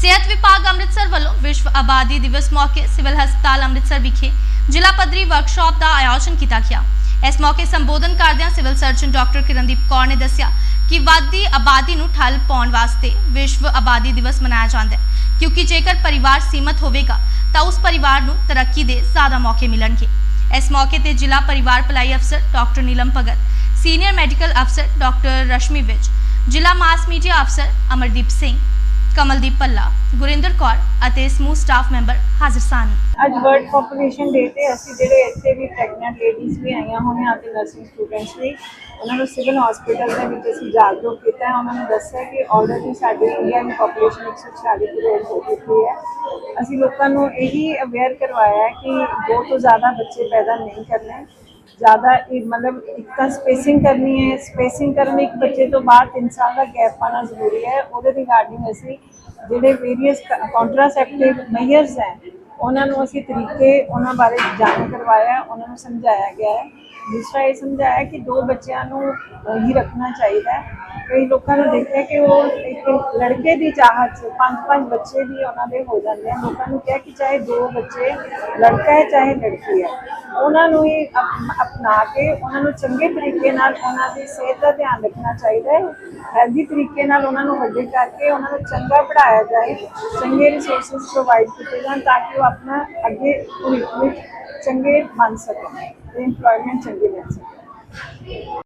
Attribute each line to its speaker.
Speaker 1: ਸਿਹਤ ਵਿਭਾਗ ਅੰਮ੍ਰਿਤਸਰ ਵੱਲੋਂ ਵਿਸ਼ਵ ਆਬਾਦੀ ਦਿਵਸ ਮੌਕੇ ਸਿਵਲ ਹਸਪਤਾਲ ਅੰਮ੍ਰਿਤਸਰ ਵਿਖੇ ਜ਼ਿਲ੍ਹਾ ਪੱਧਰੀ ਵਰਕਸ਼ਾਪ ਦਾ ਆਯੋਜਨ ਕੀਤਾ ਗਿਆ। ਇਸ ਮੌਕੇ ਸੰਬੋਧਨ ਕਰਦਿਆਂ civil surgeon doctor Kirandeep Kaur ਨੇ ਦੱਸਿਆ ਕਿ ਵੱਧਦੀ ਆਬਾਦੀ ਨੂੰ ਠੱਲ ਪਾਉਣ ਵਾਸਤੇ ਵਿਸ਼ਵ ਆਬਾਦੀ ਦਿਵਸ ਮਨਾਇਆ ਜਾਂਦਾ ਹੈ। ਕਿਉਂਕਿ ਜੇਕਰ ਪਰਿਵਾਰ ਸੀਮਤ ਹੋਵੇਗਾ, ਤਾਂ ਉਸ ਪਰਿਵਾਰ ਨੂੰ ਤਰੱਕੀ ਦੇ ਜ਼ਿਆਦਾ ਮੌਕੇ ਮਿਲਣਗੇ। ਇਸ ਮੌਕੇ ਤੇ ਜ਼ਿਲ੍ਹਾ ਪਰਿਵਾਰ ਭਲਾਈ ਅਫਸਰ doctor Neelam Bhagat, senior medical ਅਫਸਰ ਡਾਕਟਰ ਰਸ਼ਮੀ ਵਿਜ ਜ਼ਿਲ੍ਹਾ ਮਾਸ ਮੀਡੀਆ ਅਫਸਰ ਅਮਰਦੀਪ ਸਿੰਘ ਕਮਲਦੀਪ ਪੱਲਾ ਗੁਰਿੰਦਰ ਕੌਰ ਅਤੇ ਸਮੂਹ ਸਟਾਫ ਮੈਂਬਰ ਹਾਜ਼ਰ ਸਨ।
Speaker 2: ਅੱਜ ਵਰਲਡ ਪੋਪੂਲੇਸ਼ਨ ਡੇ ਤੇ ਅਸੀਂ ਜਿਹੜੇ ਇੱਥੇ ਵੀ ਪ੍ਰੈਗਨੈਂਟ ਲੇਡੀਜ਼ ਵੀ ਆਈਆਂ ਹੋਈਆਂ ਤੇ ਨਰਸਿੰਗ ਸਟੂਡੈਂਟਸ ਵੀ, ਉਹਨਾਂ ਨੂੰ ਸਿਵਲ ਹਸਪੀਟਲ ਦੇ ਵਿੱਚ ਅਸੀਂ ਜਾਗਰੂਕ ਕੀਤਾ ਉਹਨਾਂ ਨੂੰ ਦੱਸਿਆ ਕਿ ਆਲਰੇਡੀ ਸਾਡੀ ਇੰਡੀਆ ਦੀ ਪੋਪੂਲੇਸ਼ਨ 140 ਕਰੋੜ ਹੋ ਚੁੱਕੀ ਹੈ। ਅਸੀਂ ਲੋਕਾਂ ਨੂੰ ਇਹੀ ਅਵੇਅਰ ਕਰਵਾਇਆ ਕਿ ਬਹੁਤ ਜ਼ਿਆਦਾ ਬੱਚੇ ਪੈਦਾ ਨਹੀਂ ਕਰਨੇ। ਜ਼ਿਆਦਾ ਇਹ ਮਤਲਬ ਇੱਕ ਤਾਂ ਸਪੇਸਿੰਗ ਕਰਨੀ ਹੈ ਸਪੇਸਿੰਗ ਕਰਨ ਲਈ ਇੱਕ ਬੱਚੇ ਤੋਂ ਬਾਅਦ 3 ਸਾਲ ਦਾ ਗੈਪ ਪਾਣਾ ਜ਼ਰੂਰੀ ਹੈ। ਉਹਦੇ ਰਿਗਾਰਡਿੰਗ ਅਸੀਂ ਜਿਹੜੇ ਵੇਰੀਅਸ ਕੰਟਰਾਸੈਪਟਿਵ ਮੈਜਰਸ ਹੈ ਉਹਨਾਂ ਨੂੰ ਅਸੀਂ ਤਰੀਕੇ ਉਹਨਾਂ ਬਾਰੇ ਜਾਣੂ ਕਰਵਾਇਆ, ਉਹਨਾਂ ਨੂੰ ਸਮਝਾਇਆ ਗਿਆ ਹੈ। ਦੂਸਰਾ ਇਹ ਸਮਝਾਇਆ ਕਿ ਦੋ ਬੱਚਿਆਂ ਨੂੰ ਹੀ ਰੱਖਣਾ ਚਾਹੀਦਾ ਹੈ। ਕਈ ਲੋਕਾਂ ਨੂੰ ਦੇਖਿਆ ਕਿ ਉਹ ਇੱਕ ਲੜਕੇ ਦੀ ਚਾਹਤ 'ਚ ਪੰਜ ਪੰਜ ਬੱਚੇ ਵੀ ਉਹਨਾਂ ਦੇ ਹੋ ਜਾਂਦੇ ਆ ਲੋਕਾਂ ਨੂੰ ਕਿਹਾ ਕਿ ਚਾਹੇ ਦੋ ਬੱਚੇ, ਲੜਕਾ ਹੈ ਚਾਹੇ ਲੜਕੀ ਹੈ। ਉਹਨਾਂ ਨੂੰ ਹੀ ਅਪ- ਅਪਣਾ ਕੇ ਉਹਨਾਂ ਨੂੰ ਚੰਗੇ ਤਰੀਕੇ ਨਾਲ ਉਹਨਾਂ ਦੀ ਸਿਹਤ ਦਾ ਧਿਆਨ ਰੱਖਣਾ ਚਾਹੀਦਾ ਹੈ। ਹੈਲਦੀ ਤਰੀਕੇ ਨਾਲ ਉਹਨਾਂ ਨੂੰ ਵੱਡੇ ਕਰਕੇ ਉਹਨਾਂ ਨੂੰ ਚੰਗਾ ਪੜਾਇਆ ਜਾਏ, ਚੰਗੇ ਰਿਸੋਰਸਸ ਪ੍ਰੋਵਾਈਡ ਕੀਤੇ ਜਾਣ ਤਾਂ ਕਿ ਉਹ ਆਪਣਾ ਅੱਗੇ ਭਵਿੱਖ ਵਿੱਚ ਚੰਗੇ ਬਣ ਸਕਣ ਤੇ ਇੰਪਲੋਇਮੈਂਟ ਚੰਗੀ ਮਿਲ ਸਕੇ